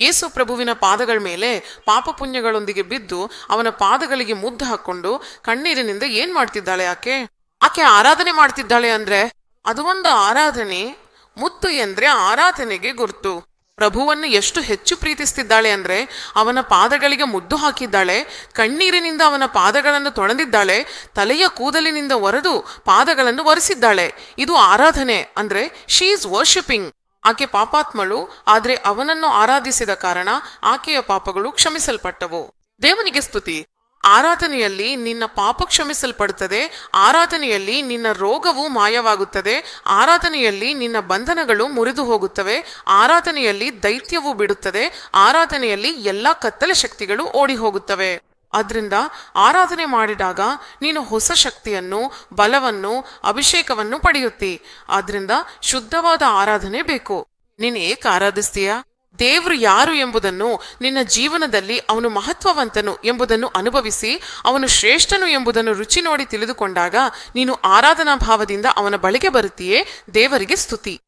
ಯೇಸು ಪ್ರಭುವಿನ ಪಾದಗಳ ಮೇಲೆ ಪಾಪ ಪುಣ್ಯಗಳೊಂದಿಗೆ ಬಿದ್ದು ಅವನ ಪಾದಗಳಿಗೆ ಮುದ್ದು ಹಾಕೊಂಡು ಕಣ್ಣೀರಿನಿಂದ ಏನ್ ಮಾಡ್ತಿದ್ದಾಳೆ ಆಕೆ? ಆಕೆ ಆರಾಧನೆ ಮಾಡ್ತಿದ್ದಾಳೆ ಅಂದ್ರೆ? ಅದು ಒಂದು ಆರಾಧನೆ, ಮುತ್ತು ಎಂದ್ರೆ ಆರಾಧನೆಗೆ ಗುರ್ತು. ಪ್ರಭುವನ್ನು ಎಷ್ಟು ಹೆಚ್ಚು ಪ್ರೀತಿಸ್ತಿದ್ದಾಳೆ ಅಂದ್ರೆ ಅವನ ಪಾದಗಳಿಗೆ ಮುದ್ದು ಹಾಕಿದ್ದಾಳೆ, ಕಣ್ಣೀರಿನಿಂದ ಅವನ ಪಾದಗಳನ್ನು ತೊಳೆದಿದ್ದಾಳೆ, ತಲೆಯ ಕೂದಲಿನಿಂದ ಒರೆದು ಪಾದಗಳನ್ನು ಒರೆಸಿದ್ದಾಳೆ. ಇದು ಆರಾಧನೆ ಅಂದ್ರೆ ಶೀ ಈಸ್ ವರ್ಷಿಪಿಂಗ್ ಆಕೆ ಪಾಪಾತ್ಮಳು, ಆದರೆ ಅವನನ್ನು ಆರಾಧಿಸಿದ ಕಾರಣ ಆಕೆಯ ಪಾಪಗಳು ಕ್ಷಮಿಸಲ್ಪಟ್ಟವು. ದೇವನಿಗೆ ಸ್ತುತಿ, ಆರಾಧನೆಯಲ್ಲಿ ನಿನ್ನ ಪಾಪ ಕ್ಷಮಿಸಲ್ಪಡುತ್ತದೆ, ಆರಾಧನೆಯಲ್ಲಿ ನಿನ್ನ ರೋಗವು ಮಾಯವಾಗುತ್ತದೆ, ಆರಾಧನೆಯಲ್ಲಿ ನಿನ್ನ ಬಂಧನಗಳು ಮುರಿದು ಹೋಗುತ್ತವೆ, ಆರಾಧನೆಯಲ್ಲಿ ದೈತ್ಯವು ಬಿಡುತ್ತದೆ, ಆರಾಧನೆಯಲ್ಲಿ ಎಲ್ಲಾ ಕತ್ತಲೆ ಶಕ್ತಿಗಳು ಓಡಿ ಹೋಗುತ್ತವೆ ಆದ್ರಿಂದ ಆರಾಧನೆ ಮಾಡಿದಾಗ ನೀನು ಹೊಸ ಶಕ್ತಿಯನ್ನು, ಬಲವನ್ನು, ಅಭಿಷೇಕವನ್ನು ಪಡೆಯುತ್ತಿ. ಆದ್ರಿಂದ ಶುದ್ಧವಾದ ಆರಾಧನೆ ಬೇಕು. ನೀನು ಏಕೆ ಆರಾಧಿಸ್ತೀಯ? ದೇವರು ಯಾರು ಎಂಬುದನ್ನು, ನಿನ್ನ ಜೀವನದಲ್ಲಿ ಅವನು ಮಹತ್ವವಂತನು ಎಂಬುದನ್ನು ಅನುಭವಿಸಿ, ಅವನು ಶ್ರೇಷ್ಠನು ಎಂಬುದನ್ನು ರುಚಿ ನೋಡಿ ತಿಳಿದುಕೊಂಡಾಗ ನೀನು ಆರಾಧನಾ ಭಾವದಿಂದ ಅವನ ಬಳಿಗೆ ಬರುತ್ತೀಯೇ? ದೇವರಿಗೆ ಸ್ತುತಿ.